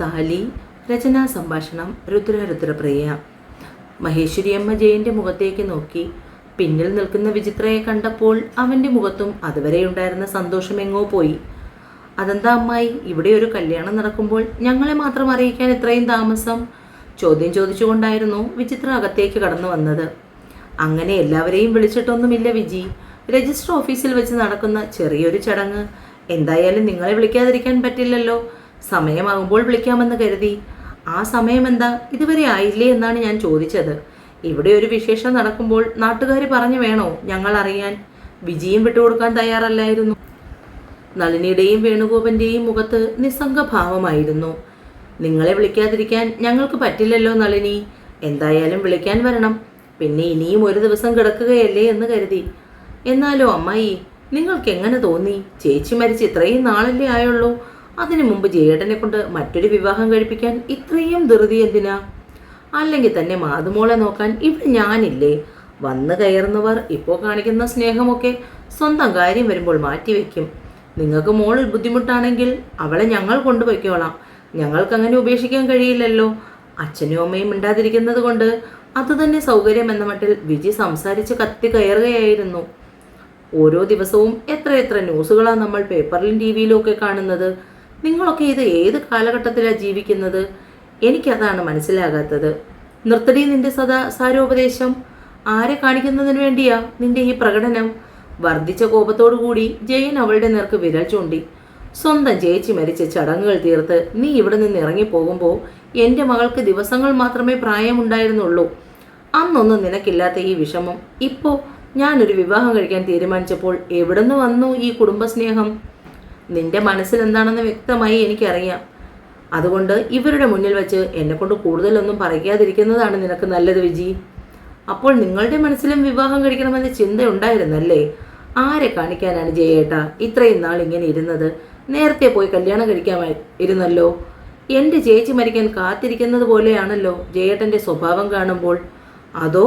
താലി രചനാ സംഭാഷണം രുദ്രരുദ്രപ്രിയ. മഹേശ്വരിയമ്മ ജയന്റെ മുഖത്തേക്ക് നോക്കി. പിന്നിൽ നിൽക്കുന്ന വിചിത്രയെ കണ്ടപ്പോൾ അവന്റെ മുഖത്തും അതുവരെ ഉണ്ടായിരുന്ന സന്തോഷം എങ്ങോ പോയി. അതെന്താ അമ്മായി ഇവിടെ ഒരു കല്യാണം നടക്കുമ്പോൾ ഞങ്ങളെ മാത്രം അറിയിക്കാൻ ഇത്രയും താമസം? ചോദ്യം ചോദിച്ചുകൊണ്ടായിരുന്നു വിചിത്ര അകത്തേക്ക് കടന്നു വന്നത്. അങ്ങനെ എല്ലാവരെയും വിളിച്ചിട്ടൊന്നുമില്ല വിജി. രജിസ്റ്റർ ഓഫീസിൽ വെച്ച് നടക്കുന്ന ചെറിയൊരു ചടങ്ങ്. എന്തായാലും നിങ്ങളെ വിളിക്കാതിരിക്കാൻ പറ്റില്ലല്ലോ. സമയമാകുമ്പോൾ വിളിക്കാമെന്ന് കരുതി. ആ സമയം എന്താ? ഇതുവരെ ആയില്ലേ എന്നാണ് ഞാൻ ചോദിച്ചത്. ഇവിടെ ഒരു വിശേഷം നടക്കുമ്പോൾ നാട്ടുകാർ പറഞ്ഞു വേണോ ഞങ്ങൾ അറിയാൻ? വിജയം വിട്ടുകൊടുക്കാൻ തയ്യാറല്ലായിരുന്നു. നളിനിയുടെയും വേണുഗോപന്റെയും മുഖത്ത് നിസ്സംഗഭാവമായിരുന്നു. നിങ്ങളെ വിളിക്കാതിരിക്കാൻ ഞങ്ങൾക്ക് പറ്റില്ലല്ലോ നളിനി. എന്തായാലും വിളിക്കാൻ വരണം. പിന്നെ ഇനിയും ഒരു ദിവസം കിടക്കുകയല്ലേ എന്ന് കരുതി. എന്നാലോ അമ്മായി നിങ്ങൾക്ക് എങ്ങനെ തോന്നി? ചേച്ചി മരിച്ച് ഇത്രയും നാളല്ലേ ആയുള്ളൂ. അതിനു മുമ്പ് ജയേട്ടനെ കൊണ്ട് മറ്റൊരു വിവാഹം കഴിപ്പിക്കാൻ ഇത്രയും ധൃതി എന്തിനാ? അല്ലെങ്കിൽ തന്നെ മാതുമോളെ നോക്കാൻ ഇവിടെ ഞാനില്ലേ? വന്നു കയറുന്നവർ ഇപ്പോൾ കാണിക്കുന്ന സ്നേഹമൊക്കെ സ്വന്തം കാര്യം വരുമ്പോൾ മാറ്റിവെക്കും നിങ്ങൾക്ക് മോളിൽ ബുദ്ധിമുട്ടാണെങ്കിൽ അവളെ ഞങ്ങൾ കൊണ്ടുപോയിക്കോളാം. ഞങ്ങൾക്ക് അങ്ങനെ ഉപേക്ഷിക്കാൻ കഴിയില്ലല്ലോ. അച്ഛനും അമ്മയും മിണ്ടാതിരിക്കുന്നത് കൊണ്ട് അതുതന്നെ സൗകര്യം എന്ന മട്ടിൽ വിജി സംസാരിച്ച് കത്തി കയറുകയായിരുന്നു. ഓരോ ദിവസവും എത്ര എത്ര ന്യൂസുകളാണ് നമ്മൾ പേപ്പറിലും ടി വിയിലും ഒക്കെ കാണുന്നത്. നിങ്ങളൊക്കെ ഇത് ഏത് കാലഘട്ടത്തിലാണ് ജീവിക്കുന്നത്? എനിക്കതാണ് മനസ്സിലാകാത്തത്. നൃത്തടി നിന്റെ സദാ സാരോപദേശം. ആരെ കാണിക്കുന്നതിന് വേണ്ടിയാ നിന്റെ ഈ പ്രകടനം? വർദ്ധിച്ച കോപത്തോടുകൂടി ജയൻ അവളുടെ നേർക്ക് വിരൽ ചൂണ്ടി. സ്വന്തം ജയിച്ചു മരിച്ച ചടങ്ങുകൾ തീർത്ത് നീ ഇവിടെ നിന്ന് ഇറങ്ങിപ്പോകുമ്പോൾ എന്റെ മകൾക്ക് ദിവസങ്ങൾ മാത്രമേ പ്രായമുണ്ടായിരുന്നുള്ളൂ. അന്നൊന്നും നിനക്കില്ലാത്ത ഈ വിഷമം. ഇപ്പോൾ ഞാനൊരു വിവാഹം കഴിക്കാൻ തീരുമാനിച്ചപ്പോൾ എവിടുന്ന് വന്നു ഈ കുടുംബസ്നേഹം? നിന്റെ മനസ്സിൽ എന്താണെന്ന് വ്യക്തമായി എനിക്കറിയാം. അതുകൊണ്ട് ഇവരുടെ മുന്നിൽ വെച്ച് എന്നെക്കൊണ്ട് കൂടുതലൊന്നും പറയാതിരിക്കുന്നതാണ് നിനക്ക് നല്ലത് വിജി. അപ്പോൾ നിങ്ങളുടെ മനസ്സിലും വിവാഹം കഴിക്കണമെന്ന ചിന്ത ഉണ്ടായിരുന്നല്ലേ ആരെ കാണിക്കാനാണ് ജയേട്ടാ ഇത്രയും നാൾ ഇങ്ങനെ ഇരുന്നത്? നേരത്തെ പോയി കല്യാണം കഴിക്കാൻ ഇരുന്നല്ലോ? എന്റെ ചേച്ചി മരിക്കാൻ കാത്തിരിക്കുന്നത് പോലെയാണല്ലോ ജയേട്ടന്റെ സ്വഭാവം കാണുമ്പോൾ. അതോ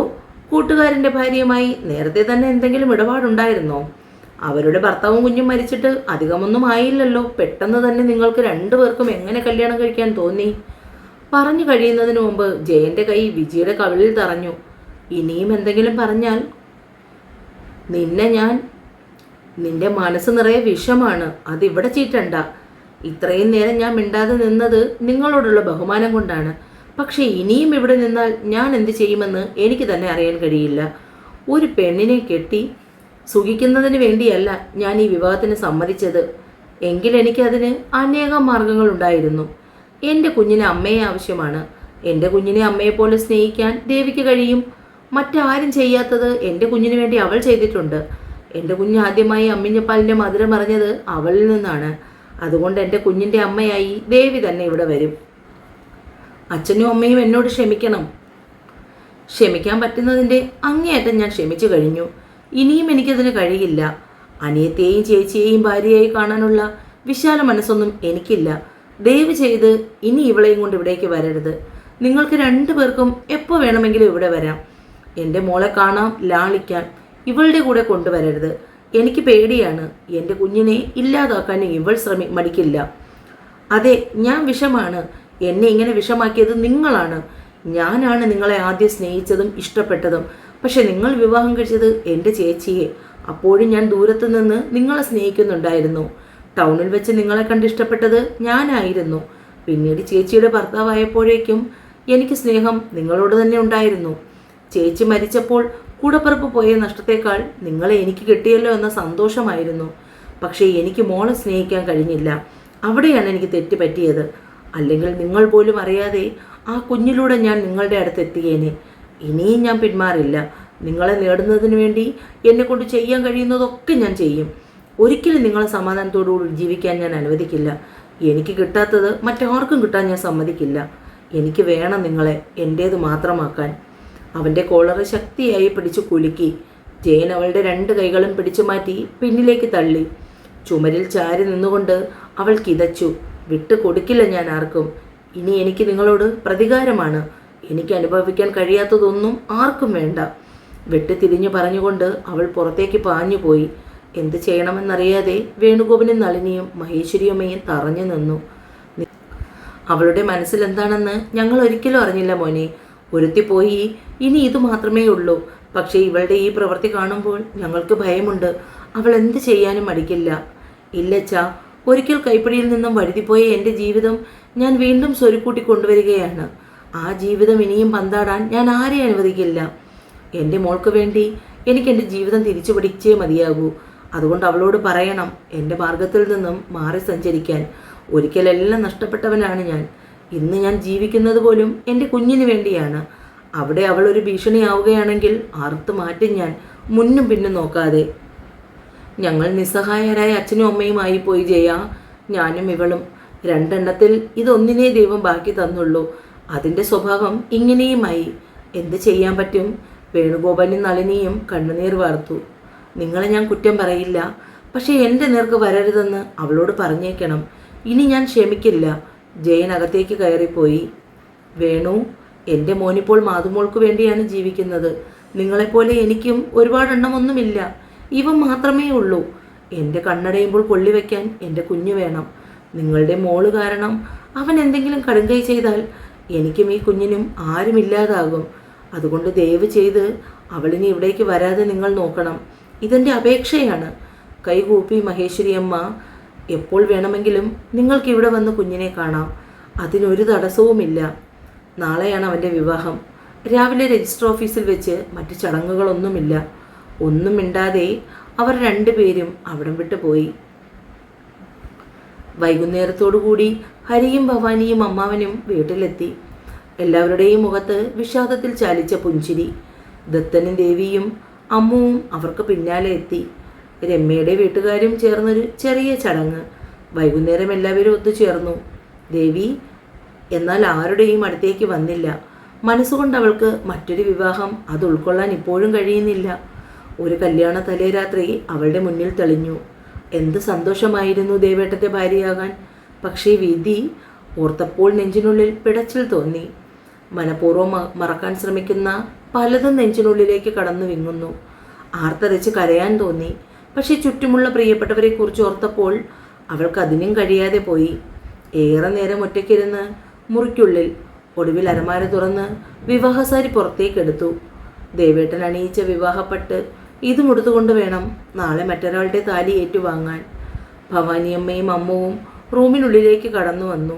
കൂട്ടുകാരന്റെ ഭാര്യയുമായി നേരത്തെ തന്നെ എന്തെങ്കിലും ഇടപാടുണ്ടായിരുന്നോ? അവരുടെ ഭർത്താവും കുഞ്ഞും മരിച്ചിട്ട് അധികമൊന്നും ആയില്ലല്ലോ. പെട്ടെന്ന് തന്നെ നിങ്ങൾക്ക് രണ്ടുപേർക്കും എങ്ങനെ കല്യാണം കഴിക്കാൻ തോന്നി? പറഞ്ഞു കഴിയുന്നതിന് മുമ്പ് ജയന്റെ കൈ വിജിയുടെ കവിളിൽ തറഞ്ഞു. ഇനിയും എന്തെങ്കിലും പറഞ്ഞാൽ? നിന്നെ ഞാൻ നിന്റെ മനസ്സ് നിറയെ വിഷമാണ്. അതിവിടെ ചീറ്റണ്ട. ഇത്രയും നേരം ഞാൻ മിണ്ടാതെ നിന്നത് നിങ്ങളോടുള്ള ബഹുമാനം കൊണ്ടാണ്. പക്ഷേ ഇനിയും ഇവിടെ നിന്നാൽ ഞാൻ എന്ത് ചെയ്യുമെന്ന് എനിക്ക് തന്നെ അറിയാൻ കഴിയില്ല. ഒരു പെണ്ണിനെ കെട്ടി സുഖിക്കുന്നതിന് വേണ്ടിയല്ല ഞാൻ ഈ വിവാഹത്തിന് സമ്മതിച്ചത്. എങ്കിലെനിക്കതിന് അനേകം മാർഗങ്ങളുണ്ടായിരുന്നു എന്റെ കുഞ്ഞിന് അമ്മയെ ആവശ്യമാണ്. എന്റെ കുഞ്ഞിനെ അമ്മയെപ്പോലെ സ്നേഹിക്കാൻ ദേവിക്ക് കഴിയും. മറ്റാരും ചെയ്യാത്തത് എന്റെ കുഞ്ഞിന് വേണ്ടി അവൾ ചെയ്തിട്ടുണ്ട്. എന്റെ കുഞ്ഞ് ആദ്യമായി അമ്മിഞ്ഞപ്പാലിന്റെ മധുരം അറിഞ്ഞത് അവളിൽ നിന്നാണ്. അതുകൊണ്ട് എന്റെ കുഞ്ഞിന്റെ അമ്മയായി ദേവി തന്നെ ഇവിടെ വരും. അച്ഛനും അമ്മയും എന്നോട് ക്ഷമിക്കണം. ക്ഷമിക്കാൻ പറ്റുന്നതിന്റെ അങ്ങേയറ്റം ഞാൻ ക്ഷമിച്ചു കഴിഞ്ഞു. ഇനിയും എനിക്കതിന് കഴിയില്ല. അനിയത്തെയും ചേച്ചിയെയും ഭാര്യയായി കാണാനുള്ള വിശാല മനസ്സൊന്നും എനിക്കില്ല. ദയവ് ചെയ്ത് ഇനി ഇവളെയും കൊണ്ട് ഇവിടേക്ക് വരരുത്. നിങ്ങൾക്ക് രണ്ടു പേർക്കും എപ്പോൾ വേണമെങ്കിലും ഇവിടെ വരാം. എന്റെ മോളെ കാണാം ലാളിക്കാൻ ഇവളുടെ കൂടെ കൊണ്ടുവരരുത്. എനിക്ക് പേടിയാണ്. എന്റെ കുഞ്ഞിനെ ഇല്ലാതാക്കാൻ ഇവൾ ശ്രമി മടിക്കില്ല. അതെ ഞാൻ വിഷമാണ്. എന്നെ ഇങ്ങനെ വിഷമാക്കിയത് നിങ്ങളാണ്. ഞാനാണ് നിങ്ങളെ ആദ്യം സ്നേഹിച്ചതും ഇഷ്ടപ്പെട്ടതും. പക്ഷെ നിങ്ങൾ വിവാഹം കഴിച്ചത് എന്റെ ചേച്ചിയെ. അപ്പോഴും ഞാൻ ദൂരത്തു നിന്ന് നിങ്ങളെ സ്നേഹിക്കുന്നുണ്ടായിരുന്നു. ടൗണിൽ വെച്ച് നിങ്ങളെ കണ്ടിഷ്ടപ്പെട്ടത് ഞാനായിരുന്നു. പിന്നീട് ചേച്ചിയുടെ ഭർത്താവായപ്പോഴേക്കും എനിക്ക് സ്നേഹം നിങ്ങളോട് തന്നെ ഉണ്ടായിരുന്നു. ചേച്ചി മരിച്ചപ്പോൾ കൂടപ്പിറപ്പ് പോയ നഷ്ടത്തേക്കാൾ നിങ്ങളെ എനിക്ക് കിട്ടിയല്ലോ എന്ന സന്തോഷമായിരുന്നു. പക്ഷേ എനിക്ക് മോളെ സ്നേഹിക്കാൻ കഴിഞ്ഞില്ല. അവിടെയാണ് എനിക്ക് തെറ്റ് പറ്റിയത് അല്ലെങ്കിൽ നിങ്ങൾ പോലും അറിയാതെ ആ കുഞ്ഞിലൂടെ ഞാൻ നിങ്ങളുടെ അടുത്ത് എത്തിയേനെ ഇനിയും ഞാൻ പിന്മാറില്ല. നിങ്ങളെ നേടുന്നതിന് വേണ്ടി എന്നെക്കൊണ്ട് ചെയ്യാൻ കഴിയുന്നതൊക്കെ ഞാൻ ചെയ്യും. ഒരിക്കലും നിങ്ങളെ സമാധാനത്തോടുകൂടി ജീവിക്കാൻ ഞാൻ അനുവദിക്കില്ല. എനിക്ക് കിട്ടാത്തത് മറ്റാർക്കും കിട്ടാൻ ഞാൻ സമ്മതിക്കില്ല. എനിക്ക് വേണം നിങ്ങളെ എന്റേത് മാത്രമാക്കാൻ. അവന്റെ കോളറ് ശക്തിയായി പിടിച്ചു കുലുക്കി. ജയൻ അവളുടെ രണ്ട് കൈകളും പിടിച്ചു മാറ്റി പിന്നിലേക്ക് തള്ളി. ചുമരിൽ ചാരി നിന്നുകൊണ്ട് അവൾ കിതച്ചു. വിട്ടു കൊടുക്കില്ല ഞാൻ ആർക്കും. ഇനി എനിക്ക് നിങ്ങളോട് പ്രതികാരമാണ്. എനിക്ക് അനുഭവിക്കാൻ കഴിയാത്തതൊന്നും ആർക്കും വേണ്ട. വെട്ടിത്തിരിഞ്ഞു പറഞ്ഞുകൊണ്ട് അവൾ പുറത്തേക്ക് പാഞ്ഞുപോയി എന്ത് ചെയ്യണമെന്നറിയാതെ വേണുഗോപനും നളിനിയും മഹേശ്വരിയമ്മയും തറഞ്ഞു നിന്നു. അവളുടെ മനസ്സിലെന്താണെന്ന് ഞങ്ങൾ ഒരിക്കലും അറിഞ്ഞില്ല മോനെ. ഒരുത്തിപ്പോയി ഇനി ഇത് മാത്രമേ ഉള്ളൂ. പക്ഷേ ഇവളുടെ ഈ പ്രവൃത്തി കാണുമ്പോൾ ഞങ്ങൾക്ക് ഭയമുണ്ട്. അവൾ എന്ത് ചെയ്യാനും മടിക്കില്ല. ഇല്ലച്ച ഒരിക്കൽ കൈപ്പിടിയിൽ നിന്നും വഴുതിപ്പോയ എന്റെ ജീവിതം ഞാൻ വീണ്ടും സ്വരുക്കൂട്ടി കൊണ്ടുവരികയാണ്. ആ ജീവിതം ഇനിയും പന്താടാൻ ഞാൻ ആരെയും അനുവദിക്കില്ല. എന്റെ മോൾക്ക് വേണ്ടി എനിക്ക് എന്റെ ജീവിതം തിരിച്ചു പിടിച്ചേ മതിയാകൂ. അതുകൊണ്ട് അവളോട് പറയണം എന്റെ മാർഗത്തിൽ നിന്നും മാറി സഞ്ചരിക്കാൻ. ഒരിക്കലെല്ലാം നഷ്ടപ്പെട്ടവനാണ് ഞാൻ. ഇന്ന് ഞാൻ ജീവിക്കുന്നത് പോലും എന്റെ കുഞ്ഞിന് വേണ്ടിയാണ്. അവിടെ അവൾ ഒരു ഭീഷണിയാവുകയാണെങ്കിൽ അറുത്ത് മാറ്റും ഞാൻ മുന്നും പിന്നും നോക്കാതെ. ഞങ്ങൾ നിസ്സഹായരായ അച്ഛനും അമ്മയുമായി പോയി ജയ. ഞാനും ഇവളും രണ്ടെണ്ണത്തിൽ ഇതൊന്നിനേ ദൈവം ബാക്കി തന്നുള്ളൂ. അതിന്റെ സ്വഭാവം ഇങ്ങനെയുമായി. എന്ത് ചെയ്യാൻ പറ്റും? വേണുഗോപാലും നളിനിയും കണ്ണുനീർ വാർത്തു. നിങ്ങളെ ഞാൻ കുറ്റം പറയില്ല. പക്ഷേ എന്റെ നേർക്ക് വരരുതെന്ന് അവളോട് പറഞ്ഞേക്കണം. ഇനി ഞാൻ ക്ഷമിക്കില്ല. ജയൻ അകത്തേക്ക് കയറിപ്പോയി. വേണു എന്റെ മോനിപ്പോൾ മാതുമോൾക്ക് വേണ്ടിയാണ് ജീവിക്കുന്നത്. നിങ്ങളെപ്പോലെ എനിക്കും ഒരുപാടെണ്ണമൊന്നുമില്ല. ഇവ മാത്രമേ ഉള്ളൂ. എന്റെ കണ്ണടയുമ്പോൾ കൊള്ളിവെക്കാൻ എന്റെ കുഞ്ഞു വേണം. നിങ്ങളുടെ മോൾ കാരണം അവൻ എന്തെങ്കിലും കടുങ്കൈ ചെയ്താൽ എനിക്കും ഈ കുഞ്ഞിനും ആരുമില്ലാതാകും അതുകൊണ്ട് ദയവ് ചെയ്ത് അവളിനി ഇവിടേക്ക് വരാതെ നിങ്ങൾ നോക്കണം. ഇതെന്റെ അപേക്ഷയാണ്. കൈകൂപ്പി മഹേശ്വരി അമ്മ എപ്പോൾ വേണമെങ്കിലും നിങ്ങൾക്ക് ഇവിടെ വന്ന് കുഞ്ഞിനെ കാണാം. അതിനൊരു തടസ്സവുമില്ല. നാളെയാണ് അവന്റെ വിവാഹം. രാവിലെ രജിസ്റ്റർ ഓഫീസിൽ വെച്ച് മറ്റു ചടങ്ങുകളൊന്നുമില്ല. ഒന്നും മിണ്ടാതെ അവർ രണ്ടുപേരും അവിടം വിട്ടു പോയി വൈകുന്നേരത്തോടുകൂടി ഹരിയും ഭവാനിയും അമ്മാവനും വീട്ടിലെത്തി. എല്ലാവരുടെയും മുഖത്ത് വിഷാദത്തിൽ ചാലിച്ച പുഞ്ചിരി. ദത്തനും ദേവിയും അമ്മുവും അവർക്ക് പിന്നാലെ എത്തി. രമ്യയുടെ വീട്ടുകാരും ചേർന്നൊരു ചെറിയ ചടങ്ങ്. വൈകുന്നേരം എല്ലാവരും ഒത്തുചേർന്നു. ദേവി എന്നാൽ ആരുടെയും അടുത്തേക്ക് വന്നില്ല. മനസ്സുകൊണ്ട് അവൾക്ക് മറ്റൊരു വിവാഹം അത് ഉൾക്കൊള്ളാൻ ഇപ്പോഴും കഴിയുന്നില്ല. ഒരു കല്യാണ തലേരാത്രി അവളുടെ മുന്നിൽ തെളിഞ്ഞു. എന്ത് സന്തോഷമായിരുന്നു ദേവേട്ടന്റെ ഭാര്യയാകാൻ. പക്ഷേ വിധി ഓർത്തപ്പോൾ നെഞ്ചിനുള്ളിൽ പിടച്ചിൽ തോന്നി. മനഃപൂർവം മറക്കാൻ ശ്രമിക്കുന്ന പലതും നെഞ്ചിനുള്ളിലേക്ക് കടന്നു വിങ്ങുന്നു. ആർത്തരച്ച് കരയാൻ തോന്നി. പക്ഷേ ചുറ്റുമുള്ള പ്രിയപ്പെട്ടവരെ പ്രിയപ്പെട്ടവരെക്കുറിച്ച് ഓർത്തപ്പോൾ അവൾക്ക് അതിനും കഴിയാതെ പോയി. ഏറെ നേരം ഒറ്റയ്ക്കിരുന്ന് മുറിക്കുള്ളിൽ ഒടുവിൽ അരമാര തുറന്ന് വിവാഹസാരി പുറത്തേക്കെടുത്തു. ദേവേട്ടൻ അണിയിച്ച വിവാഹപ്പെട്ട് ഇതും ഉടുത്തുകൊണ്ട് വേണം നാളെ മറ്റൊരാളുടെ താലി ഏറ്റുവാങ്ങാൻ. ഭവാനിയമ്മയും അമ്മവും റൂമിനുള്ളിലേക്ക് കടന്നു വന്നു.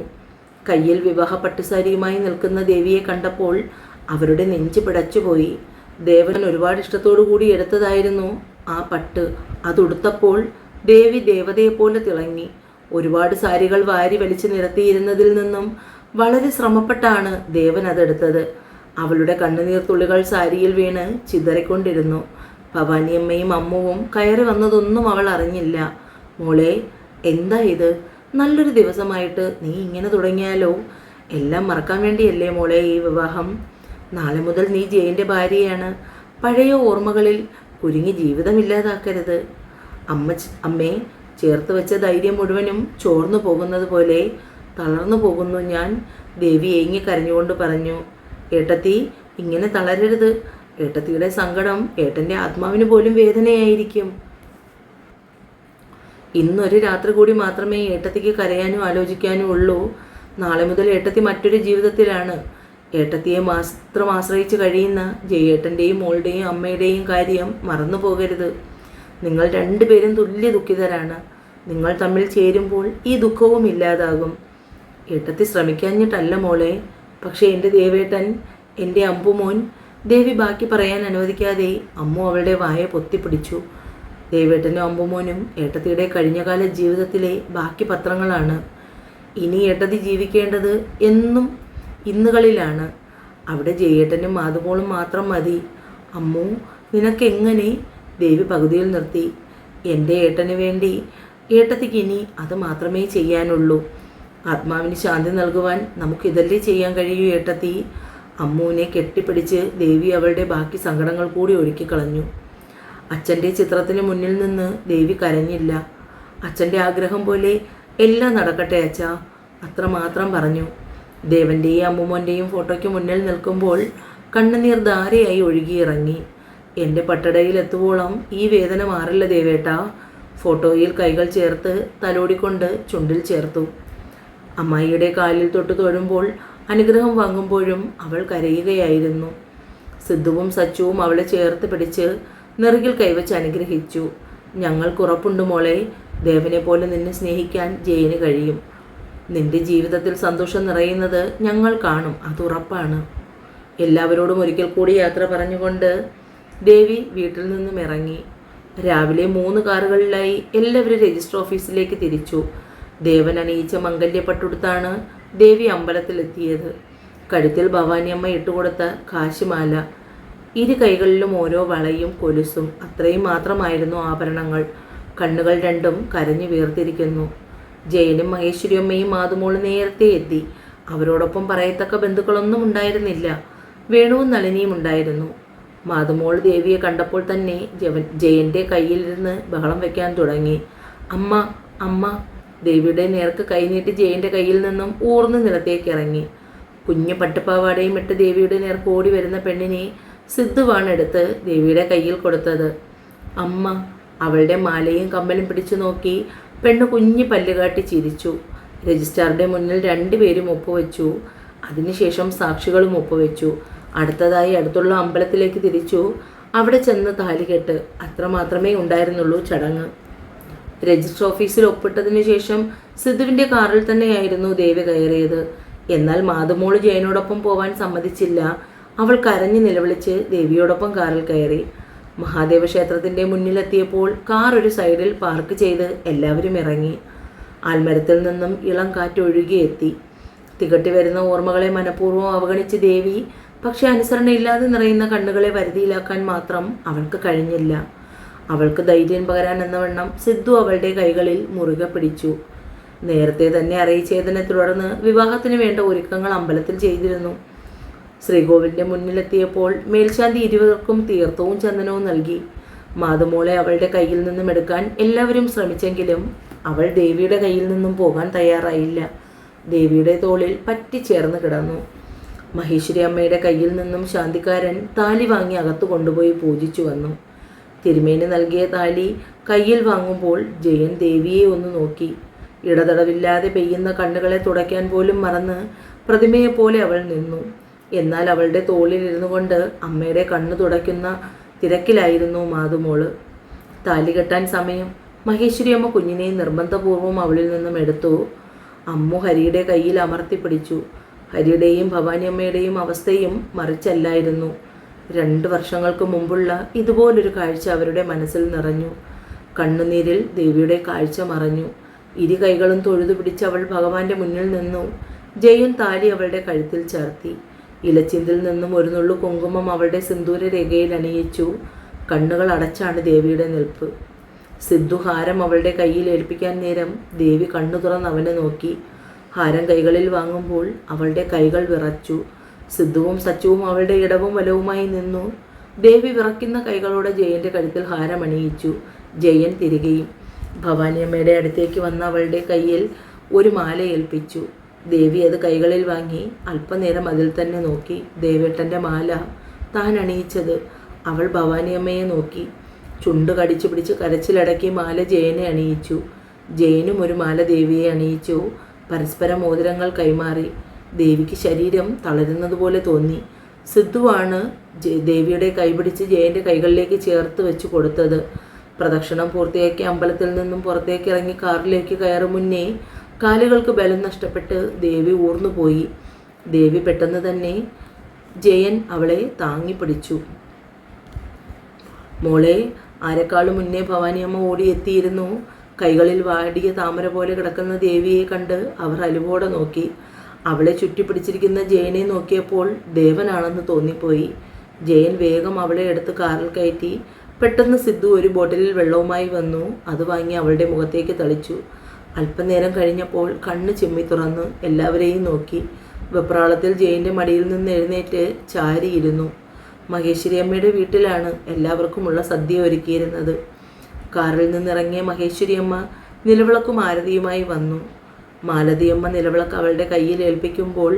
കയ്യിൽ വിവാഹ പട്ടുസാരിയുമായി നിൽക്കുന്ന ദേവിയെ കണ്ടപ്പോൾ അവരുടെ നെഞ്ച് പിടച്ചുപോയി. ദേവൻ ഒരുപാട് ഇഷ്ടത്തോടു കൂടി എടുത്തതായിരുന്നു ആ പട്ട്. അതുടുത്തപ്പോൾ ദേവി ദേവതയെപ്പോലെ തിളങ്ങി. ഒരുപാട് സാരികൾ വാരി വലിച്ചു നിരത്തിയിരുന്നതിൽ നിന്നും വളരെ ശ്രമപ്പെട്ടാണ് ദേവൻ അതെടുത്തത്. അവളുടെ കണ്ണുനീർ തുള്ളികൾ സാരിയിൽ വീണ് ചിതറിക്കൊണ്ടിരുന്നു. ഭവാനിയമ്മയും അമ്മുവും കയറി വന്നതൊന്നും അവൾ അറിഞ്ഞില്ല. മോളെ എന്താ ഇത്? നല്ലൊരു ദിവസമായിട്ട് നീ ഇങ്ങനെ തുടങ്ങിയാലോ? എല്ലാം മറക്കാൻ വേണ്ടിയല്ലേ മോളെ ഈ വിവാഹം? നാളെ മുതൽ നീ ജയന്റെ ഭാര്യയാണ്. പഴയ ഓർമ്മകളിൽ കുരുങ്ങി ജീവിതമില്ലാതാക്കരുത് അമ്മ അമ്മേ ചേർത്ത് വെച്ച ധൈര്യം മുഴുവനും ചോർന്നു പോകുന്നത് പോലെ തളർന്നു പോകുന്നു ഞാൻ. ദേവി ഏങ്ങി കരഞ്ഞുകൊണ്ട് പറഞ്ഞു ഏട്ടത്തി ഇങ്ങനെ തളരരുത്. ഏട്ടത്തിയുടെ സങ്കടം ഏട്ടന്റെ ആത്മാവിന് പോലും വേദനയായിരിക്കും. ഇന്നൊരു രാത്രി കൂടി മാത്രമേ ഏട്ടത്തിക്ക് കരയാനും ആലോചിക്കാനും ഉള്ളൂ. നാളെ മുതൽ ഏട്ടത്തി മറ്റൊരു ജീവിതത്തിലാണ്. ഏട്ടത്തിയെ മാത്രം ആശ്രയിച്ച് കഴിയുന്ന ജയേട്ടന്റെയും മോളുടെയും അമ്മയുടെയും കാര്യം മറന്നു പോകരുത്. നിങ്ങൾ രണ്ടുപേരും തുല്യ ദുഃഖിതരാണ്. നിങ്ങൾ തമ്മിൽ ചേരുമ്പോൾ ഈ ദുഃഖവും ഇല്ലാതാകും. ഏട്ടത്തി ശ്രമിക്കാഞ്ഞിട്ടല്ല മോളെ. പക്ഷേ എന്റെ ദേവേട്ടൻ എന്റെ അമ്പുമോൻ ദേവി ബാക്കി പറയാൻ അനുവദിക്കാതെ അമ്മു അവളുടെ വായ പൊത്തിപ്പിടിച്ചു. ദേവേട്ടനും അമ്പുമോനും ഏട്ടത്തിയുടെ കഴിഞ്ഞകാല ജീവിതത്തിലെ ബാക്കി പത്രങ്ങളാണ്. ഇനി ഏട്ടത്തി ജീവിക്കേണ്ടത് എന്നും ഇന്നുകളിലാണ്. അവിടെ ജയേട്ടനും മാതുമോളും മാത്രം മതി. അമ്മു നിനക്കെങ്ങനെ? ദേവി പകുതിയിൽ നിർത്തി. എന്റെ ഏട്ടന് വേണ്ടി ഏട്ടത്തിക്ക് ഇനി അത് മാത്രമേ ചെയ്യാനുള്ളൂ. ആത്മാവിന് ശാന്തി നൽകുവാൻ നമുക്കിതല്ലേ ചെയ്യാൻ കഴിയൂ ഏട്ടത്തി? അമ്മുവിനെ കെട്ടിപ്പിടിച്ച് ദേവി അവളുടെ ബാക്കി സങ്കടങ്ങൾ കൂടി ഒഴുക്കിക്കളഞ്ഞു അച്ഛന്റെ ചിത്രത്തിന് മുന്നിൽ നിന്ന് ദേവി കരഞ്ഞില്ല. അച്ഛന്റെ ആഗ്രഹം പോലെ എല്ലാം നടക്കട്ടെ അച്ഛ അത്രമാത്രം പറഞ്ഞു. ദേവന്റെയും അമ്മുമോന്റെയും ഫോട്ടോയ്ക്ക് മുന്നിൽ നിൽക്കുമ്പോൾ കണ്ണുനീർ ധാരയായി ഒഴുകിയിറങ്ങി എന്റെ പട്ടടയിൽ എത്തുവോളം ഈ വേദന മാറില്ല ദേവേട്ട ഫോട്ടോയിൽ കൈകൾ ചേർത്ത് തലോടിക്കൊണ്ട് ചുണ്ടിൽ ചേർത്തു. അമ്മായിയുടെ കാലിൽ തൊട്ട് തൊഴുമ്പോൾ അനുഗ്രഹം വാങ്ങുമ്പോഴും അവൾ കരയുകയായിരുന്നു. സിദ്ധുവും സച്ചുവും അവളെ ചേർത്ത് പിടിച്ച് നെറുകിൽ കൈവച്ച് അനുഗ്രഹിച്ചു. ഞങ്ങൾക്കുറപ്പുണ്ട് മോളെ. ദേവനെ പോലെ നിന്നെ സ്നേഹിക്കാൻ ജയന് കഴിയും. നിന്റെ ജീവിതത്തിൽ സന്തോഷം നിറയുന്നത് ഞങ്ങൾ കാണും. അത് ഉറപ്പാണ്. എല്ലാവരോടും ഒരിക്കൽ കൂടി യാത്ര പറഞ്ഞുകൊണ്ട് ദേവി വീട്ടിൽ നിന്നും ഇറങ്ങി. രാവിലെ മൂന്ന് കാറുകളിലായി എല്ലാവരും രജിസ്റ്റർ ഓഫീസിലേക്ക് തിരിച്ചു. ദേവൻ അണിയിച്ച മംഗല്യപ്പട്ടുടുത്താണ് ദേവി അമ്പലത്തിലെത്തിയത്. കഴുത്തിൽ ഭവാനിയമ്മ ഇട്ടുകൊടുത്ത കാശിമാല ഇരു കൈകളിലും ഓരോ വളയും കൊലുസും അത്രയും മാത്രമായിരുന്നു ആഭരണങ്ങൾ. കണ്ണുകൾ രണ്ടും കരഞ്ഞു വീർത്തിരിക്കുന്നു. ജയനും മഹേശ്വരിയമ്മയും മാതുമോൾ നേരത്തെ എത്തി. അവരോടൊപ്പം പറയത്തക്ക ബന്ധുക്കളൊന്നും ഉണ്ടായിരുന്നില്ല. വേണുവും നളിനിയും ഉണ്ടായിരുന്നു. മാതുമോൾ ദേവിയെ കണ്ടപ്പോൾ തന്നെ ജവൻ ജയന്റെ കയ്യിലിരുന്ന് ബഹളം വയ്ക്കാൻ തുടങ്ങി. അമ്മ അമ്മ ദേവിയുടെ നേർക്ക് കൈനീട്ടി ജയന്റെ കയ്യിൽ നിന്നും ഊർന്ന് നിലത്തേക്ക് ഇറങ്ങി. കുഞ്ഞു പട്ടുപാവാടയും ഇട്ട് ദേവിയുടെ നേർക്ക് ഓടി വരുന്ന പെണ്ണിനെ സിദ്ധുവാണ് എടുത്ത് ദേവിയുടെ കയ്യിൽ കൊടുത്തത്. അമ്മ അവളുടെ മാലയും കമ്മലും പിടിച്ചു നോക്കി പെണ്ണ് കുഞ്ഞു പല്ലുകാട്ടി ചിരിച്ചു. രജിസ്ട്രാറുടെ മുന്നിൽ രണ്ടുപേരും ഒപ്പുവെച്ചു. അതിനുശേഷം സാക്ഷികളും ഒപ്പുവെച്ചു. അടുത്തതായി അടുത്തുള്ള അമ്പലത്തിലേക്ക് തിരിച്ചു. അവിടെ ചെന്ന് താലികെട്ട് അത്രമാത്രമേ ഉണ്ടായിരുന്നുള്ളൂ ചടങ്ങ്. രജിസ്റ്റർ ഓഫീസിൽ ഒപ്പിട്ടതിനു ശേഷം സിദ്ധുവിന്റെ കാറിൽ തന്നെയായിരുന്നു ദേവി കയറിയത്. എന്നാൽ മാതുമോൾ ജയനോടൊപ്പം പോവാൻ സമ്മതിച്ചില്ല. അവൾ കരഞ്ഞു നിലവിളിച്ച് ദേവിയോടൊപ്പം കാറിൽ കയറി. മഹാദേവ ക്ഷേത്രത്തിന്റെ മുന്നിലെത്തിയപ്പോൾ കാർ ഒരു സൈഡിൽ പാർക്ക് ചെയ്ത് എല്ലാവരും ഇറങ്ങി. ആൽമരത്തിൽ നിന്നും ഇളം കാറ്റ് ഒഴുകിയെത്തി തികട്ടി വരുന്ന ഓർമ്മകളെ മനഃപൂർവം അവഗണിച്ച് ദേവി പക്ഷെ അനുസരണയില്ലാതെ നിറയുന്ന കണ്ണുകളെ വരുതിയിലാക്കാൻ മാത്രം അവൾക്ക് കഴിഞ്ഞില്ല. അവൾക്ക് ധൈര്യം പകരാൻ എന്ന വണ്ണം സിദ്ധു അവളുടെ കൈകളിൽ മുറുകെ പിടിച്ചു. നേരത്തെ തന്നെ അറിയിച്ചതിനെ തുടർന്ന് വിവാഹത്തിന് വേണ്ട ഒരുക്കങ്ങൾ അമ്പലത്തിൽ ചെയ്തിരുന്നു. ശ്രീകോവിലിന്റെ മുന്നിലെത്തിയപ്പോൾ മേൽശാന്തി ഇരുവർക്കും തീർത്ഥവും ചന്ദനവും നൽകി. മാതുമോളെ അവളുടെ കയ്യിൽ നിന്നും എടുക്കാൻ എല്ലാവരും ശ്രമിച്ചെങ്കിലും അവൾ ദേവിയുടെ കയ്യിൽ നിന്നും പോകാൻ തയ്യാറായില്ല. ദേവിയുടെ തോളിൽ പറ്റിച്ചേർന്ന് കിടന്നു. മഹേശ്വരി അമ്മയുടെ കയ്യിൽ നിന്നും ശാന്തിക്കാരൻ താലി വാങ്ങി അകത്തു കൊണ്ടുപോയി പൂജിച്ചു വന്നു. തിരുമേനി നൽകിയ താലി കയ്യിൽ വാങ്ങുമ്പോൾ ജയൻ ദേവിയെ ഒന്ന് നോക്കി. ഇടതടവില്ലാതെ പെയ്യുന്ന കണ്ണുകളെ തുടയ്ക്കാൻ പോലും മറന്ന് പ്രതിമയെപ്പോലെ അവൾ നിന്നു. എന്നാൽ അവളുടെ തോളിലിരുന്നു കൊണ്ട് അമ്മയുടെ കണ്ണു തുടയ്ക്കുന്ന തിരക്കിലായിരുന്നു മാതുമോൾ. താലി കെട്ടാൻ സമയം മഹേശ്വരി അമ്മ കുഞ്ഞിനെ നിർബന്ധപൂർവം അവളിൽ നിന്നും എടുത്തു. അമ്മു ഹരിയുടെ കയ്യിൽ അമർത്തി പിടിച്ചു. ഹരിയുടെയും ഭവാനിയമ്മയുടെയും അവസ്ഥയും മറിച്ചല്ലായിരുന്നു. രണ്ട് വർഷങ്ങൾക്ക് മുമ്പുള്ള ഇതുപോലൊരു കാഴ്ച അവരുടെ മനസ്സിൽ നിറഞ്ഞു. കണ്ണുനീരിൽ ദേവിയുടെ കാഴ്ച മറഞ്ഞു. ഇരു കൈകളും തൊഴുതു പിടിച്ച് അവൾ ഭഗവാന്റെ മുന്നിൽ നിന്നു. ജയൻ താലി അവളുടെ കഴുത്തിൽ ചേർത്തി. ഇലച്ചിന്തിൽ നിന്നും ഒരു നുള്ളു കുങ്കുമം അവളുടെ സിന്ദൂര രേഖയിൽ അണിയിച്ചു. കണ്ണുകൾ അടച്ചാണ് ദേവിയുടെ നിൽപ്പ്. സിദ്ധു ഹാരം അവളുടെ കയ്യിൽ ഏൽപ്പിക്കാൻ നേരം ദേവി കണ്ണു തുറന്ന് അവനെ നോക്കി. ഹാരം കൈകളിൽ വാങ്ങുമ്പോൾ അവളുടെ കൈകൾ വിറച്ചു. സിദ്ധുവും സച്ചുവും അവളുടെ ഇടവും വലവുമായി നിന്നു. ദേവി വിറയ്ക്കുന്ന കൈകളോടെ ജയന്റെ കഴുത്തിൽ ഹാരം അണിയിച്ചു. ജയൻ തിരികെയും. ഭവാനിയമ്മയുടെ അടുത്തേക്ക് വന്ന അവളുടെ കയ്യിൽ ഒരു മാല ഏൽപ്പിച്ചു. ദേവി അത് കൈകളിൽ വാങ്ങി അല്പനേരം അതിൽ തന്നെ നോക്കി ദേവേട്ടന്റെ മാല താൻ അണിയിച്ചത്. അവൾ ഭവാനിയമ്മയെ നോക്കി ചുണ്ട് കടിച്ചു പിടിച്ച് കരച്ചിലടക്കി മാല ജയനെ അണിയിച്ചു. ജയനും ഒരു മാല ദേവിയെ അണിയിച്ചു. പരസ്പരം മോതിരങ്ങൾ കൈമാറി. ദേവിക്ക് ശരീരം തളരുന്നത് പോലെ തോന്നി. സിദ്ധുവാണ് ദേവിയുടെ കൈപിടിച്ച് ജയന്റെ കൈകളിലേക്ക് ചേർത്ത് വെച്ച് കൊടുത്തത്. പ്രദക്ഷിണം പൂർത്തിയാക്കി അമ്പലത്തിൽ നിന്നും പുറത്തേക്ക് ഇറങ്ങി കാറിലേക്ക് കയറും മുന്നേ കാലുകൾക്ക് ബലം നഷ്ടപ്പെട്ട് ദേവി ഊർന്നുപോയി ദേവി പെട്ടെന്ന് തന്നെ ജയൻ അവളെ താങ്ങി പിടിച്ചു. മോളെ ആരെക്കാളും മുന്നേ ഭവാനിയമ്മ ഓടിയെത്തിയിരുന്നു. കൈകളിൽ വാടിയ താമര പോലെ കിടക്കുന്ന ദേവിയെ കണ്ട് അവർ അലുവോടെ നോക്കി. അവളെ ചുറ്റിപ്പിടിച്ചിരിക്കുന്ന ജയനെ നോക്കിയപ്പോൾ ദേവനാണെന്ന് തോന്നിപ്പോയി. ജയൻ വേഗം അവളെ എടുത്ത് കാറിൽ കയറ്റി. പെട്ടെന്ന് സിദ്ധു ഒരു ബോട്ടിലിൽ വെള്ളവുമായി വന്നു. അത് വാങ്ങി അവളുടെ മുഖത്തേക്ക് തളിച്ചു. അല്പനേരം കഴിഞ്ഞപ്പോൾ കണ്ണ് ചിമ്മി തുറന്ന് എല്ലാവരെയും നോക്കി. വെപ്രാളത്തിൽ ജയിന്റെ മടിയിൽ നിന്ന് എഴുന്നേറ്റ് ചാരിയിരുന്നു. മഹേശ്വരി അമ്മയുടെ വീട്ടിലാണ് എല്ലാവർക്കുമുള്ള സദ്യ ഒരുക്കിയിരുന്നത്. കാറിൽ നിന്നിറങ്ങിയ മഹേശ്വരി അമ്മ നിലവിളക്കും ആരതിയുമായി വന്നു. മാലതിയമ്മ നിലവിളക്ക് അവളുടെ കയ്യിൽ ഏൽപ്പിക്കുമ്പോൾ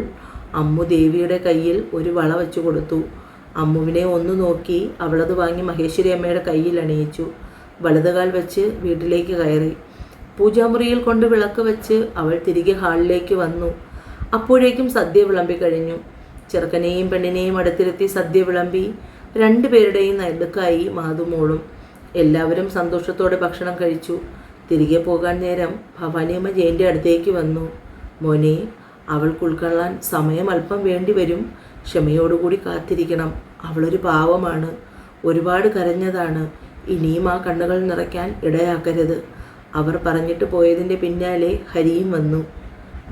അമ്മു ദേവിയുടെ കയ്യിൽ ഒരു വള വെച്ചു കൊടുത്തു. അമ്മുവിനെ ഒന്ന് നോക്കി അവളത് വാങ്ങി മഹേശ്വരി അമ്മയുടെ കയ്യിൽ അണിയിച്ചു. വലതുകാൽ വെച്ച് വീട്ടിലേക്ക് കയറി. പൂജാമുറിയിൽ കൊണ്ട് വിളക്ക് വെച്ച് അവൾ തിരികെ ഹാളിലേക്ക് വന്നു. അപ്പോഴേക്കും സദ്യ വിളമ്പി കഴിഞ്ഞു. ചെറുക്കനെയും പെണ്ണിനെയും അടുത്തിരുത്തി സദ്യ വിളമ്പി രണ്ടുപേരുടെയും നടുക്കായി മാതുമോളും എല്ലാവരും സന്തോഷത്തോടെ ഭക്ഷണം കഴിച്ചു. തിരികെ പോകാൻ നേരം ഭവാനിയമ്മ ജയന്റെ അടുത്തേക്ക് വന്നു. മോനെ അവൾക്ക് ഉൾക്കൊള്ളാൻ സമയം അല്പം വേണ്ടി വരും. ക്ഷമയോടുകൂടി കാത്തിരിക്കണം. അവളൊരു പാവമാണ്. ഒരുപാട് കരഞ്ഞതാണ്. ഇനിയും ആ കണ്ണുകൾ നിറയ്ക്കാൻ ഇടയാക്കരുത്. അവർ പറഞ്ഞിട്ട് പോയതിന്റെ പിന്നാലെ ഹരിയും വന്നു.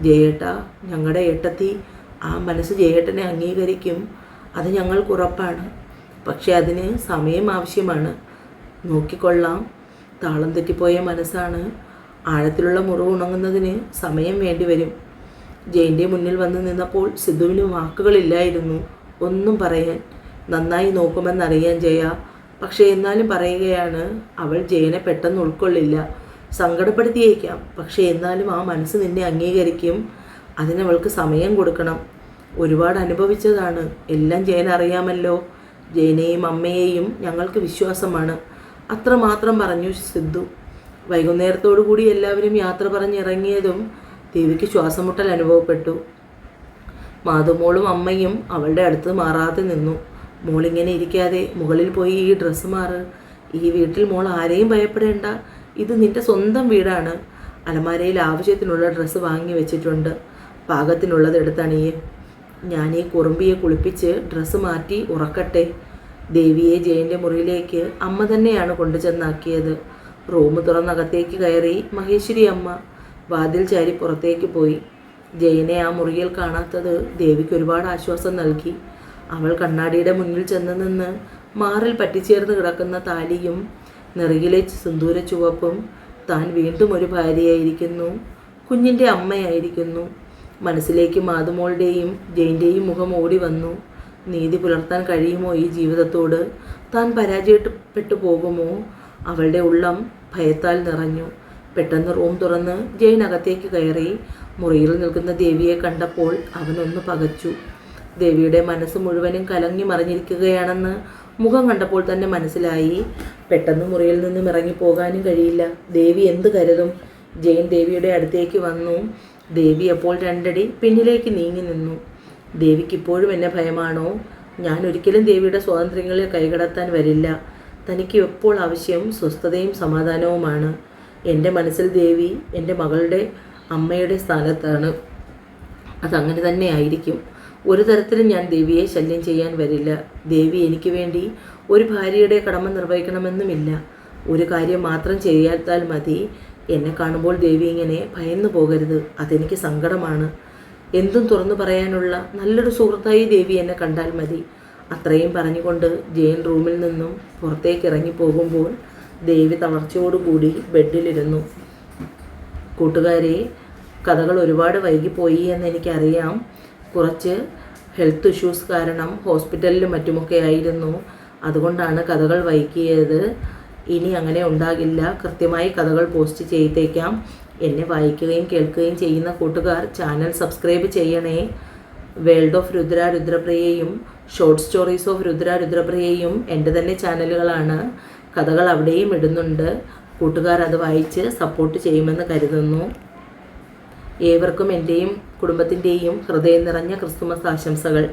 ജയേട്ട ഞങ്ങളുടെ ഏട്ടത്തി ആ മനസ്സ് ജയേട്ടനെ അംഗീകരിക്കും. അത് ഞങ്ങൾക്ക് ഉറപ്പാണ്. പക്ഷെ അതിന് സമയം ആവശ്യമാണ്. നോക്കിക്കൊള്ളാം. താളം തെറ്റിപ്പോയ മനസ്സാണ്. ആഴത്തിലുള്ള മുറിവ് ഉണങ്ങുന്നതിന് സമയം വേണ്ടിവരും ജയന്റെ മുന്നിൽ വന്ന് നിന്നപ്പോൾ സിദ്ധുവിന് വാക്കുകളില്ലായിരുന്നു. ഒന്നും പറയാൻ നന്നായി നോക്കുമെന്നറിയാൻ ജയ. പക്ഷേ എന്നാലും പറയുകയാണ് അവൾ ജയനെ പെട്ടെന്ന് ഉൾക്കൊള്ളില്ല. സങ്കടപ്പെടുത്തിയേക്കാം. പക്ഷേ എന്നാലും ആ മനസ്സ് നിന്നെ അംഗീകരിക്കും. അതിനവൾക്ക് സമയം കൊടുക്കണം. ഒരുപാട് അനുഭവിച്ചതാണ്. എല്ലാം ജയൻ അറിയാമല്ലോ. ജയനെയും അമ്മയെയും ഞങ്ങൾക്ക് വിശ്വാസമാണ്. അത്രമാത്രം പറഞ്ഞു സിദ്ധു. വൈകുന്നേരത്തോടു കൂടി എല്ലാവരും യാത്ര പറഞ്ഞിറങ്ങിയതും ദേവിക്ക് ശ്വാസമുട്ടൽ അനുഭവപ്പെട്ടു. മാതുമോളും അമ്മയും അവളുടെ അടുത്ത് മാറാതെ നിന്നു. മോളിങ്ങനെ ഇരിക്കാതെ മുകളിൽ പോയി ഈ ഡ്രസ്സ് മാറ്. ഈ വീട്ടിൽ മോൾ ആരെയും ഭയപ്പെടേണ്ട. ഇത് നിന്റെ സ്വന്തം വീടാണ്. അലമാരയിൽ ആവശ്യത്തിനുള്ള ഡ്രസ്സ് വാങ്ങി വെച്ചിട്ടുണ്ട്. പാകത്തിനുള്ളത് എടുത്തണിയേ. ഞാൻ ഈ കുറുമ്പിയെ കുളിപ്പിച്ച് ഡ്രസ്സ് മാറ്റി ഉറക്കട്ടെ. ദേവിയെ ജയന്റെ മുറിയിലേക്ക് അമ്മ തന്നെയാണ് കൊണ്ടുചെന്നാക്കിയത്. റൂം തുറന്നകത്തേക്ക് കയറി മഹേശ്വരി അമ്മ വാതിൽ ചാരി പുറത്തേക്ക് പോയി. ജയനെ ആ മുറിയിൽ കാണാത്തത് ദേവിക്ക് ഒരുപാട് ആശ്വാസം നൽകി. അവൾ കണ്ണാടിയുടെ മുന്നിൽ ചെന്ന് നിന്ന് മാറിൽ പറ്റിച്ചേർന്ന് കിടക്കുന്ന താലിയും നെറുകിലെ സിന്ദൂര ചുവപ്പും താൻ വീണ്ടും ഒരു ഭാര്യയായിരിക്കുന്നു കുഞ്ഞിന്റെ അമ്മയായിരിക്കുന്നു. മനസ്സിലേക്ക് മാതുമോളുടെയും ജയിന്റെയും മുഖം ഓടി വന്നു. നീതി പുലർത്താൻ കഴിയുമോ ഈ ജീവിതത്തോട്? താൻ പരാജയപ്പെട്ടു പോകുമോ? അവളുടെ ഉള്ളം ഭയത്താൽ നിറഞ്ഞു. പെട്ടെന്ന് റൂം തുറന്ന് ജയിൻ അകത്തേക്ക് കയറി മുറിയിൽ നിൽക്കുന്ന ദേവിയെ കണ്ടപ്പോൾ അവനൊന്ന് പകച്ചു. ദേവിയുടെ മനസ്സ് മുഴുവനും കലങ്ങി മറിഞ്ഞിരിക്കുകയാണെന്ന് മുഖം കണ്ടപ്പോൾ തന്നെ മനസ്സിലായി. പെട്ടെന്ന് മുറിയിൽ നിന്നും ഇറങ്ങി പോകാനും കഴിയില്ല. ദേവി എന്ത് കരുതും. ജയൻ ദേവിയുടെ അടുത്തേക്ക് വന്നു. ദേവി അപ്പോൾ രണ്ടടി പിന്നിലേക്ക് നീങ്ങി നിന്നു. ദേവിക്ക് ഇപ്പോഴും എന്നെ ഭയമാണോ? ഞാൻ ഒരിക്കലും ദേവിയുടെ സ്വാതന്ത്ര്യങ്ങളിൽ കൈകടത്താൻ വരില്ല. തനിക്ക് എപ്പോൾ ആവശ്യം സ്വസ്ഥതയും സമാധാനവുമാണ്. എന്റെ മനസ്സിൽ ദേവി എന്റെ മകളുടെ അമ്മയുടെ സ്ഥാനത്താണ്. അതങ്ങനെ തന്നെ ആയിരിക്കും. ഒരു തരത്തിലും ഞാൻ ദേവിയെ ശല്യം ചെയ്യാൻ വരില്ല. ദേവി എനിക്ക് വേണ്ടി ഒരു ഭാര്യയുടെ കടമ നിർവഹിക്കണമെന്നുമില്ല. ഒരു കാര്യം മാത്രം ചെയ്യാത്താൽ മതി. എന്നെ കാണുമ്പോൾ ദേവി ഇങ്ങനെ ഭയന്നു പോകരുത്. അതെനിക്ക് സങ്കടമാണ്. എന്തും തുറന്നു പറയാനുള്ള നല്ലൊരു സുഹൃത്തായി ദേവി എന്നെ കണ്ടാൽ മതി. അത്രയും പറഞ്ഞുകൊണ്ട് ജയൻ റൂമിൽ നിന്നും പുറത്തേക്ക് ഇറങ്ങി പോകുമ്പോൾ ദേവി തളർച്ചയോടുകൂടി ബെഡിലിരുന്നു. കൂട്ടുകാരെ കഥകൾ ഒരുപാട് വൈകിപ്പോയി എന്ന് എനിക്കറിയാം. കുറച്ച് ഹെൽത്ത് ഇഷ്യൂസ് കാരണം ഹോസ്പിറ്റലിലും മറ്റുമൊക്കെ ആയിരുന്നു. അതുകൊണ്ടാണ് കഥകൾ വൈകിയത്. ഇനി അങ്ങനെ ഉണ്ടാകില്ല. കൃത്യമായി കഥകൾ പോസ്റ്റ് ചെയ്തേക്കാം. എന്നെ വായിക്കുകയും കേൾക്കുകയും ചെയ്യുന്ന കൂട്ടുകാർ ചാനൽ സബ്സ്ക്രൈബ് ചെയ്യണേ. വേൾഡ് ഓഫ് രുദ്ര രുദ്രപ്രിയയും ഷോർട്ട് സ്റ്റോറീസ് ഓഫ് രുദ്ര രുദ്രപ്രിയയും എന്റെ തന്നെ ചാനലുകളാണ് കഥകൾ അവിടെയും ഇടുന്നുണ്ട്. കൂട്ടുകാർ അത് വായിച്ച് സപ്പോർട്ട് ചെയ്യുമെന്ന് കരുതുന്നു. ഏവർക്കും എന്റെയും കുടുംബത്തിന്റെയും ഹൃദയം നിറഞ്ഞ ക്രിസ്തുമസ് ആശംസകൾ.